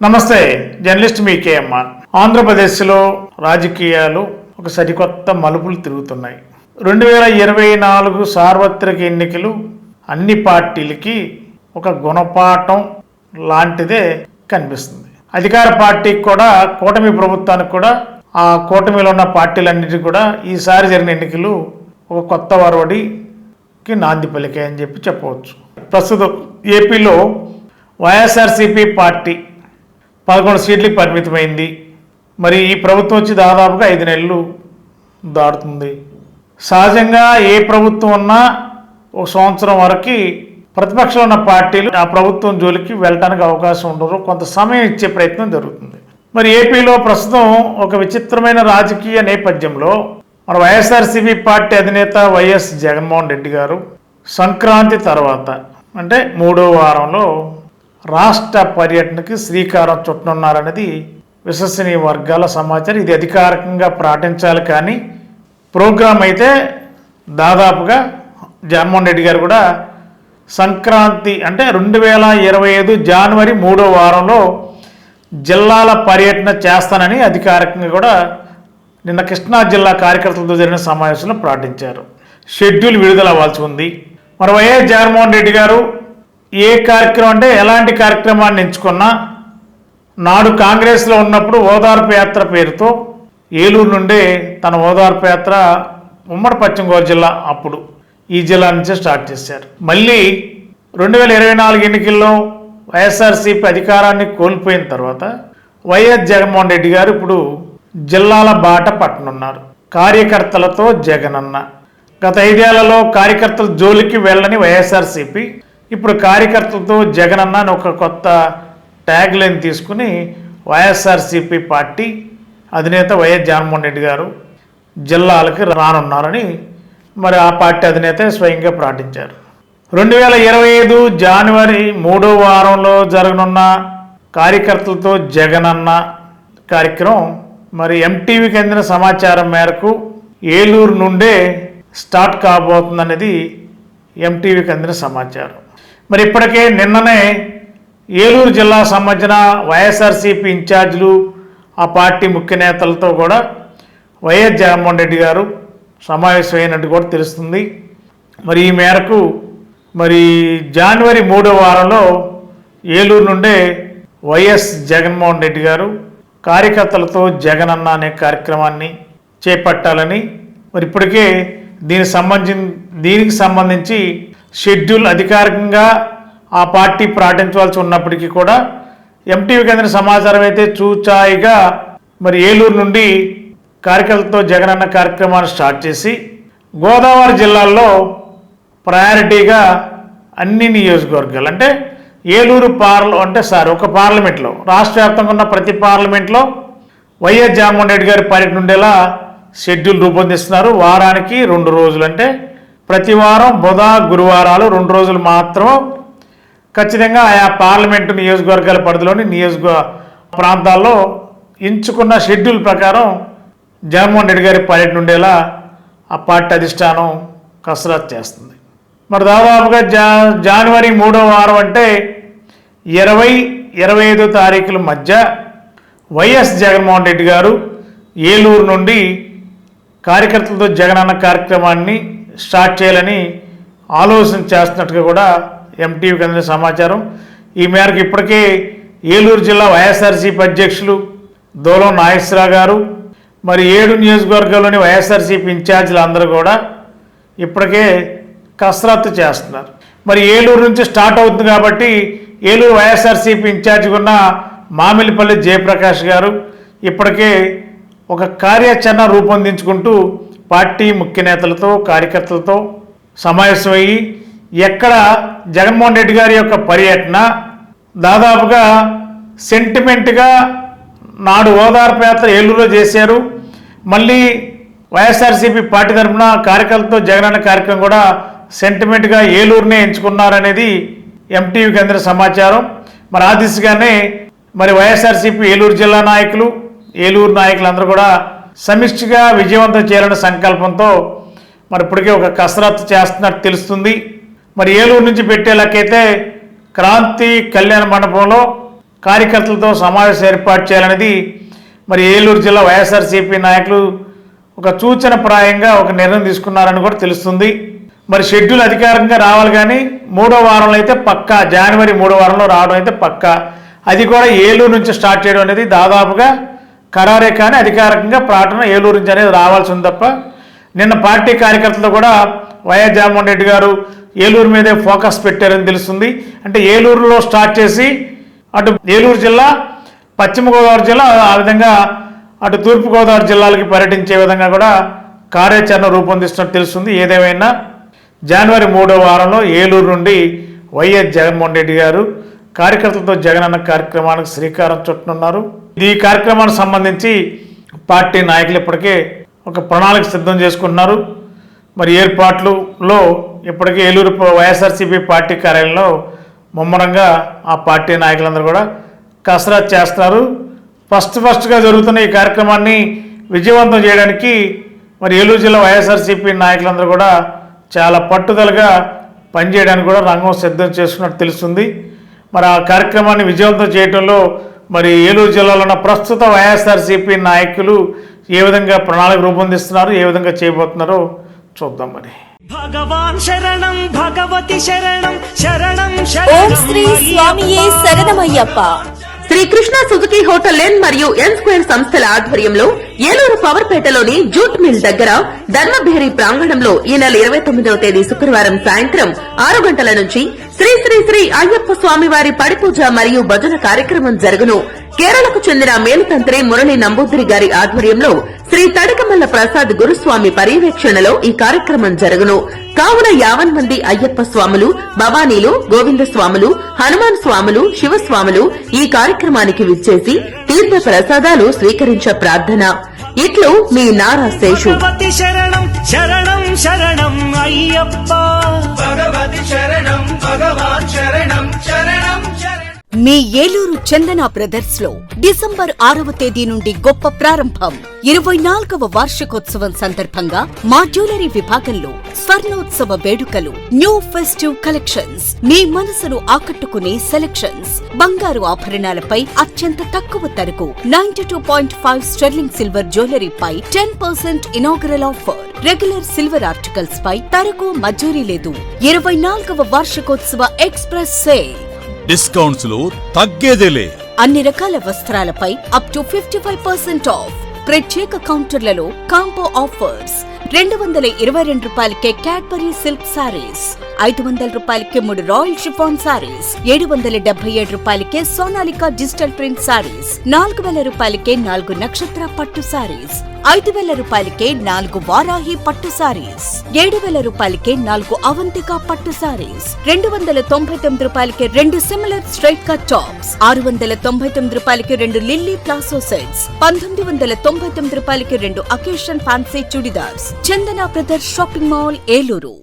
నమస్తే జర్నలిస్ట్ మీ కేఎంఆర్ ఆంధ్రప్రదేశ్లో రాజకీయాలు ఒక సరికొత్త మలుపులు తిరుగుతున్నాయి. రెండు వేల ఇరవై నాలుగు సార్వత్రిక ఎన్నికలు అన్ని పార్టీలకి ఒక గుణపాఠం లాంటిదే కనిపిస్తుంది. అధికార పార్టీకి కూడా కూటమి ప్రభుత్వానికి కూడా ఆ కూటమిలో ఉన్న పార్టీలన్నిటికీ కూడా ఈసారి జరిగిన ఎన్నికలు ఒక కొత్త వరవడికి నాంది పలికాయని చెప్పి చెప్పవచ్చు. ప్రస్తుతం ఏపీలో వైఎస్ఆర్సీపీ పార్టీ పదకొండు సీట్లకు పరిమితమైంది. మరి ఈ ప్రభుత్వం వచ్చి దాదాపుగా ఐదు నెలలు దాటుతుంది. సహజంగా ఏ ప్రభుత్వం ఉన్నా ఒక సంవత్సరం వరకు ప్రతిపక్షంలో ఉన్న పార్టీలు ఆ ప్రభుత్వం జోలికి వెళ్ళడానికి అవకాశం ఉండదు కొంత సమయం ఇచ్చే ప్రయత్నం జరుగుతుంది. మరి ఏపీలో ప్రస్తుతం ఒక విచిత్రమైన రాజకీయ నేపథ్యంలో మన వైఎస్ఆర్సీపీ పార్టీ అధినేత వైఎస్ జగన్మోహన్ రెడ్డి గారు సంక్రాంతి తర్వాత అంటే మూడో వారంలో రాష్ట్ర పర్యటనకి శ్రీకారం చుట్టనున్నారనేది విశ్వసనీయ వర్గాల సమాచారం. ఇది అధికారికంగా ప్రకటించాలి కానీ ప్రోగ్రాం అయితే దాదాపుగా జగన్మోహన్ రెడ్డి గారు కూడా సంక్రాంతి అంటే రెండు వేల ఇరవై ఐదు జనవరి మూడో వారంలో జిల్లాల పర్యటన చేస్తానని అధికారికంగా కూడా నిన్న కృష్ణా జిల్లా కార్యకర్తలతో జరిగిన సమావేశంలో ప్రకటించారు. షెడ్యూల్ విడుదల అవ్వాల్సి ఉంది. మరి వైఎస్ జగన్మోహన్ రెడ్డి గారు ఏ కార్యక్రమం అంటే ఎలాంటి కార్యక్రమాన్ని ఎంచుకున్నా నాడు కాంగ్రెస్లో ఉన్నప్పుడు ఓదార్పు యాత్ర పేరుతో ఏలూరు నుండే తన ఓదార్పు యాత్ర ఉమ్మడి పశ్చిమ గోదావరి జిల్లా అప్పుడు ఈ జిల్లా నుంచే స్టార్ట్ చేశారు. మళ్ళీ రెండు వేల ఇరవై నాలుగు ఎన్నికల్లో వైఎస్ఆర్సీపీ అధికారాన్ని కోల్పోయిన తర్వాత వైఎస్ జగన్మోహన్ రెడ్డి గారు ఇప్పుడు జిల్లాల బాట పట్టనున్నారు. కార్యకర్తలతో జగనన్న. గత ఐదేళ్ళలో కార్యకర్తల జోలికి వెళ్ళని వైఎస్ఆర్సీపీ ఇప్పుడు కార్యకర్తలతో జగన్ అని ఒక కొత్త ట్యాగ్ లైన్ తీసుకుని వైఎస్ఆర్సీపీ పార్టీ అధినేత వైఎస్ జగన్మోహన్ రెడ్డి గారు జిల్లాలకి రానున్నారని మరి ఆ పార్టీ అధినేత స్వయంగా ప్రకటించారు. రెండు వేల ఇరవై ఐదు జనవరి మూడో వారంలో జరగనున్న కార్యకర్తలతో జగనన్న కార్యక్రమం మరి ఎంటీవీకి అందిన సమాచారం మేరకు ఏలూరు నుండే స్టార్ట్ కాబోతుందనేది ఎంటీవీకి అందిన సమాచారం. మరి ఇప్పటికే నిన్ననే ఏలూరు జిల్లా సంబంధించిన వైఎస్ఆర్సీపీ ఇన్ఛార్జీలు ఆ పార్టీ ముఖ్య నేతలతో కూడా వైఎస్ జగన్మోహన్ రెడ్డి గారు సమావేశమైనట్టు కూడా తెలుస్తుంది. మరి ఈ మేరకు మరి జనవరి మూడో వారంలో ఏలూరు నుండే వైఎస్ జగన్మోహన్ రెడ్డి గారు కార్యకర్తలతో జగన్ అన్న అనే కార్యక్రమాన్ని చేపట్టాలని మరి ఇప్పటికే దీనికి సంబంధించి దీనికి సంబంధించి షెడ్యూల్ అధికారికంగా ఆ పార్టీ ప్రకటించవలసి ఉన్నప్పటికీ కూడా ఎంటీవీ కేంద్ర సమాచారం అయితే చూచాయిగా మరి ఏలూరు నుండి కార్యకర్తలతో జగనన్న కార్యక్రమాన్ని స్టార్ట్ చేసి గోదావరి జిల్లాల్లో ప్రయారిటీగా అన్ని నియోజకవర్గాలు అంటే ఏలూరు పార్ల అంటే సార్ ఒక పార్లమెంట్లో రాష్ట్ర వ్యాప్తంగా ఉన్న ప్రతి పార్లమెంట్లో వైఎస్ జగన్మోహన్ రెడ్డి గారి పర్యటన ఉండేలా షెడ్యూల్ రూపొందిస్తున్నారు. వారానికి రెండు రోజులు అంటే ప్రతి వారం బుధ గురువారాలు రెండు రోజులు మాత్రం ఖచ్చితంగా ఆయా పార్లమెంటు నియోజకవర్గాల పరిధిలోని నియోజక ప్రాంతాల్లో ఎంచుకున్న షెడ్యూల్ ప్రకారం జగన్మోహన్ రెడ్డి గారి పర్యటన ఉండేలా ఆ పార్టీ అధిష్టానం కసరత్తు చేస్తుంది. మరి దాదాపుగా జా జనవరి మూడో వారం అంటే ఇరవై ఇరవై ఐదో తారీఖుల మధ్య వైఎస్ జగన్మోహన్ రెడ్డి గారు ఏలూరు నుండి కార్యకర్తలతో జగనన్న కార్యక్రమాన్ని స్టార్ట్ చేయాలని ఆలోచన చేస్తున్నట్టుగా కూడా ఎంటీవీకి అందిన సమాచారం. ఈ మేరకు ఇప్పటికే ఏలూరు జిల్లా వైఎస్ఆర్సీపీ అధ్యక్షులు దోలం నాగేశ్వరరావు గారు మరి ఏడు నియోజకవర్గాల్లోని వైఎస్ఆర్సీపీ ఇన్ఛార్జీలు అందరూ కూడా ఇప్పటికే కసరత్తు చేస్తున్నారు. మరి ఏలూరు నుంచి స్టార్ట్ అవుతుంది కాబట్టి ఏలూరు వైఎస్ఆర్సీపీ ఇన్ఛార్జిగా ఉన్న మామిలిపల్లి జయప్రకాష్ గారు ఇప్పటికే ఒక కార్యాచరణ రూపొందించుకుంటూ పార్టీ ముఖ్య నేతలతో కార్యకర్తలతో సమావేశమయ్యి ఎక్కడ జగన్మోహన్ రెడ్డి గారి యొక్క పర్యటన దాదాపుగా సెంటిమెంట్గా నాడు ఓదార్పు యాత్ర ఏలూరులో చేశారు. మళ్ళీ వైఎస్ఆర్సీపీ పార్టీ తరఫున కార్యకర్తలతో జగనన్న కార్యక్రమం కూడా సెంటిమెంట్గా ఏలూరునే ఎంచుకున్నారనేది ఎంటీవీకి అందిన సమాచారం. మరి ఆ దిశగానే మరి వైఎస్ఆర్సీపీ ఏలూరు జిల్లా నాయకులు ఏలూరు నాయకులందరూ కూడా సమిష్టిగా విజయవంతం చేయాలనే సంకల్పంతో మరి ఇప్పటికే ఒక కసరత్తు చేస్తున్నట్టు తెలుస్తుంది. మరి ఏలూరు నుంచి పెట్టేలాకైతే క్రాంతి కళ్యాణ మండపంలో కార్యకర్తలతో సమావేశం ఏర్పాటు చేయాలనేది మరి ఏలూరు జిల్లా వైఎస్ఆర్సీపీ నాయకులు ఒక సూచన ప్రాయంగా ఒక నిర్ణయం తీసుకున్నారని కూడా తెలుస్తుంది. మరి షెడ్యూల్ అధికారికంగా రావాలి కానీ మూడో వారంలో అయితే పక్కా జనవరి మూడో వారంలో రావడం అయితే పక్కా. అది కూడా ఏలూరు నుంచి స్టార్ట్ చేయడం అనేది దాదాపుగా ఖరారే కానీ అధికారికంగా ప్రకటన ఏలూరు నుంచి అనేది రావాల్సి ఉంది తప్ప నిన్న పార్టీ కార్యకర్తలు కూడా వైఎస్ జగన్మోహన్ రెడ్డి గారు ఏలూరు మీదే ఫోకస్ పెట్టారని తెలుస్తుంది. అంటే ఏలూరులో స్టార్ట్ చేసి అటు ఏలూరు జిల్లా పశ్చిమ గోదావరి జిల్లా ఆ విధంగా అటు తూర్పుగోదావరి జిల్లాలకి పర్యటించే విధంగా కూడా కార్యాచరణ రూపొందిస్తున్నట్టు తెలుస్తుంది. ఏదేమైనా జనవరి మూడో వారంలో ఏలూరు నుండి వైఎస్ జగన్మోహన్ రెడ్డి గారు కార్యకర్తలతో జగనన్న కార్యక్రమానికి శ్రీకారం చుట్టనున్నారు. ఈ కార్యక్రమానికి సంబంధించి పార్టీ నాయకులు ఇప్పటికే ఒక ప్రణాళిక సిద్ధం చేసుకుంటున్నారు. మరి ఏర్పాట్లలో ఇప్పటికే ఏలూరు వైఎస్ఆర్సీపీ పార్టీ కార్యాలయంలో ముమ్మరంగా ఆ పార్టీ నాయకులందరూ కూడా కసరత్ చేస్తారు ఫస్ట్ ఫస్ట్గా జరుగుతున్న ఈ కార్యక్రమాన్ని విజయవంతం చేయడానికి మరి ఏలూరు జిల్లా వైఎస్ఆర్సీపీ నాయకులందరూ కూడా చాలా పట్టుదలగా పనిచేయడానికి కూడా రంగం సిద్ధం చేసుకున్నట్టు తెలుస్తుంది. మరి ఆ కార్యక్రమాన్ని విజయవంతం చేయడంలో మరి ఏలూరు జిల్లాలో ఉన్న ప్రస్తుత వైఎస్ఆర్సీపీ నాయకులు ఏ విధంగా ప్రణాళిక రూపొందిస్తున్నారు ఏ విధంగా చేయబోతున్నారో చూద్దాం మరి. భగవాన్ శరణం భగవతి శరణం శరణం ఓం శరణం శ్రీ స్వామియే శరణమయ్యప్ప. Sri Krishna Suzuki hotel N మరియు ఎన్ స్క్వేర్ సంస్థల ఆధ్వర్యంలో ఏలూరు పవర్పేటలోని జూట్ మిల్ దగ్గర ధర్మభేరి ప్రాంగణంలో ఈ నెల ఇరవై తొమ్మిదవ తేదీ శుక్రవారం సాయంత్రం ఆరు గంటల నుంచి శ్రీ శ్రీ శ్రీ అయ్యప్ప స్వామివారి పడిపూజ మరియు భజన కార్యక్రమం జరుగును. కేరళకు చెందిన మేలుతంత్రి మురళి నంబూద్రి గారి ఆధ్వర్యంలో శ్రీ తడికమల్ల ప్రసాద్ గురుస్వామి పర్యవేక్షణలో ఈ కార్యక్రమం జరుగును. కావున యావన్ మంది అయ్యప్ప స్వాములు భవానీలు గోవింద స్వాములు హనుమాన్ స్వాములు శివస్వాములు ఈ కార్యక్రమానికి విచ్చేసి తీర్థ ప్రసాదాలు స్వీకరించ ప్రార్థన. ఇట్లు మీ నారా శేషు. భగవతి శరణం శరణం శరణం అయ్యప్ప. భగవతి శరణం భగవాన్ శరణం మీ ఏలూరు చందన బ్రదర్స్లో డిసెంబర్ ఆరవ తేదీ నుండి గొప్ప ప్రారంభం. ఇరవై నాలుగవ వార్షికోత్సవం సందర్భంగా మా జ్యువెలరీ విభాగంలో స్వర్ణోత్సవ వేడుకలు న్యూ ఫెస్టివ్ కలెక్షన్స్ మీ మనసును ఆకట్టుకునే సెలెక్షన్స్ బంగారు ఆభరణాలపై అత్యంత తక్కువ ధరకు ninety two point five sterling silver జ్యువెలరీపై ten percent inaugural offer. Regular silver articles పై తరకు మజూరీ లేదు. ఇరవై నాలుగవ వార్షికోత్సవ ఎక్స్ప్రెస్ సేల్. డిస్కౌంట్స్లో తగ్గేదేలే అన్ని రకాల వస్త్రాలపై up to fifty five percent off ప్రత్యేక కౌంటర్లలో కాంబో ఆఫర్స్. రెండు వందల ఇరవై రెండు రూపాయలకే క్యాడ్బరీ సిల్క్ సారీస్ ఐదు వందల రూపాయలకే మూడు రాయల్ షిఫాన్ సారీస్ ఏడు వందల డెబ్బై ఏడు రూపాయలకే సోనాలికా డిజిటల్ ప్రింట్ సారీస్ నాలుగు వేల రూపాయలకే నాలుగు నక్షత్ర పట్టు సారీస్ ఐదు వేల రూపాయలకే నాలుగు వారాహి పట్టు సారీస్. ఏడు వేల రూపాయలకే నాలుగు అవంతిక పట్టు సారీస్. రెండు వందల తొంభై తొమ్మిది రూపాయలకే రెండు సిమిలర్ స్ట్రైట్ కట్ టాప్స్ ఆరు వందల తొంభై తొమ్మిది రూపాయలకి రెండు లిల్లీ ప్లాసో సెట్స్ పంతొమ్మిది వందల తొంభై తొమ్మిది రూపాయలకి రెండు occasion fancy churidars Chandana brothers shopping mall Eluru.